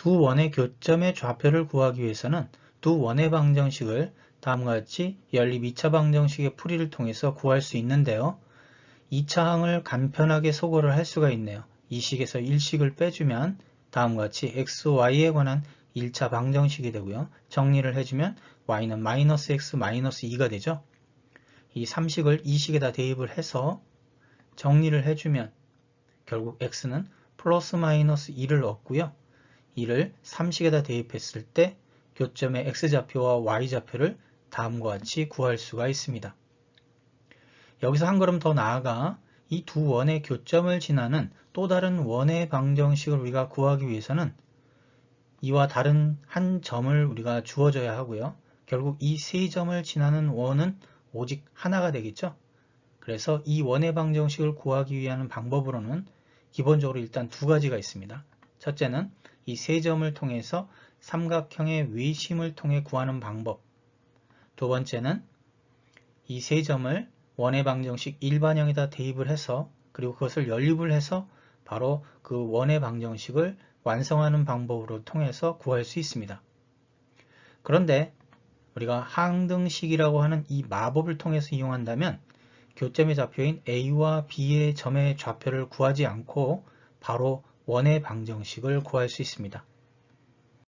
두 원의 교점의 좌표를 구하기 위해서는 두 원의 방정식을 다음과 같이 연립 2차 방정식의 풀이를 통해서 구할 수 있는데요. 2차 항을 간편하게 소거를 할 수가 있네요. 이 식에서 1식을 빼주면 다음과 같이 x, y에 관한 1차 방정식이 되고요. 정리를 해주면 y는 마이너스 x 마이너스 2가 되죠. 이 3식을 2식에다 대입을 해서 정리를 해주면 결국 x는 플러스 마이너스 2를 얻고요. 이를 3식에다 대입했을 때 교점의 x좌표와 y좌표를 다음과 같이 구할 수가 있습니다. 여기서 한 걸음 더 나아가 이 두 원의 교점을 지나는 또 다른 원의 방정식을 우리가 구하기 위해서는 이와 다른 한 점을 우리가 주어져야 하고요. 결국 이 세 점을 지나는 원은 오직 하나가 되겠죠. 그래서 이 원의 방정식을 구하기 위한 방법으로는 기본적으로 일단 두 가지가 있습니다. 첫째는 이 세 점을 통해서 삼각형의 외심을 통해 구하는 방법. 두 번째는 이 세 점을 원의 방정식 일반형에다 대입을 해서 그리고 그것을 연립을 해서 바로 그 원의 방정식을 완성하는 방법으로 통해서 구할 수 있습니다. 그런데 우리가 항등식이라고 하는 이 마법을 통해서 이용한다면 교점의 좌표인 A와 B의 점의 좌표를 구하지 않고 바로 원의 방정식을 구할 수 있습니다.